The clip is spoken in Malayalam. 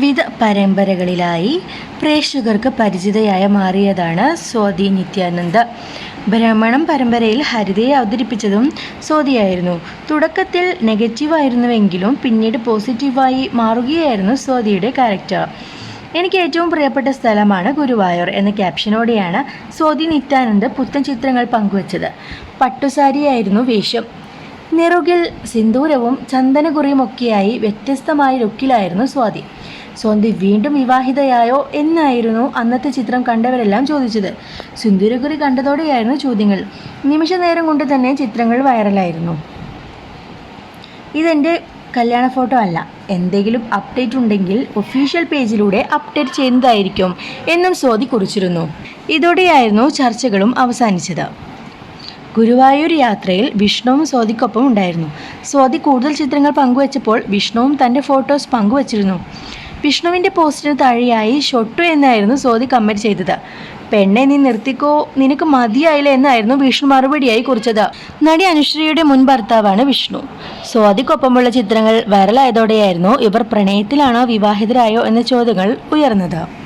വിവിധ പരമ്പരകളിലായി പ്രേക്ഷകർക്ക് പരിചിതയായ മാറിയതാണ് സ്വാതി നിത്യാനന്ദ. ബ്രാഹ്മണം പരമ്പരയിൽ ഹരിതയെ അവതരിപ്പിച്ചതും സ്വാതിയായിരുന്നു. തുടക്കത്തിൽ നെഗറ്റീവായിരുന്നുവെങ്കിലും പിന്നീട് പോസിറ്റീവായി മാറുകയായിരുന്നു സ്വാതിയുടെ ക്യാരക്ടർ എനിക്ക് ഏറ്റവും പ്രിയപ്പെട്ട സ്ഥലമാണ് ഗുരുവായൂർ എന്ന ക്യാപ്ഷനോടെയാണ് സ്വാതി നിത്യാനന്ദ് പുത്തൻ ചിത്രങ്ങൾ പങ്കുവച്ചത്. പട്ടുസാരിയായിരുന്നു വേഷം. നിറുകിൽ സിന്ദൂരവും ചന്ദനകുറിയുമൊക്കെയായി വ്യത്യസ്തമായ ലുക്കിലായിരുന്നു സ്വാതി. സ്വാതി വീണ്ടും വിവാഹിതയായോ എന്നായിരുന്നു അന്നത്തെ ചിത്രം കണ്ടവരെല്ലാം ചോദിച്ചത്. സിന്ദൂരകുറി കണ്ടതോടെയായിരുന്നു ചോദ്യങ്ങൾ. നിമിഷ നേരം കൊണ്ട് തന്നെ ചിത്രങ്ങൾ വൈറലായിരുന്നു. ഇതെന്റെ കല്യാണ ഫോട്ടോ അല്ല. എന്തെങ്കിലും അപ്ഡേറ്റ് ഉണ്ടെങ്കിൽ ഒഫീഷ്യൽ പേജിലൂടെ അപ്ഡേറ്റ് ചെയ്യുന്നതായിരിക്കും എന്നും സ്വാതി കുറിച്ചിരുന്നു. ഇതോടെയായിരുന്നു ചർച്ചകളും അവസാനിച്ചത്. ഗുരുവായൂർ യാത്രയിൽ വിഷ്ണുവും സ്വാതിക്കൊപ്പം ഉണ്ടായിരുന്നു. സ്വാതി കൂടുതൽ ചിത്രങ്ങൾ പങ്കുവച്ചപ്പോൾ വിഷ്ണുവും തന്റെ ഫോട്ടോസ് പങ്കുവച്ചിരുന്നു. വിഷ്ണുവിന്റെ പോസ്റ്റിന് താഴെയായി ഷൊട്ടു എന്നായിരുന്നു സ്വാതി കമന്റ് ചെയ്തത്. പെണ്ണെ നീ നിർത്തിക്കോ? നിനക്ക് മതിയായില്ല എന്നായിരുന്നു വിഷ്ണു മറുപടിയായി കുറിച്ചത്. നടി അനുശ്രീയുടെ മുൻ ഭർത്താവാണ് വിഷ്ണു. സ്വാതിക്കൊപ്പമുള്ള ചിത്രങ്ങൾ വൈറലായതോടെയായിരുന്നു ഇവർ പ്രണയത്തിലാണോ വിവാഹിതരായോ എന്ന ചോദ്യങ്ങൾ ഉയർന്നത്.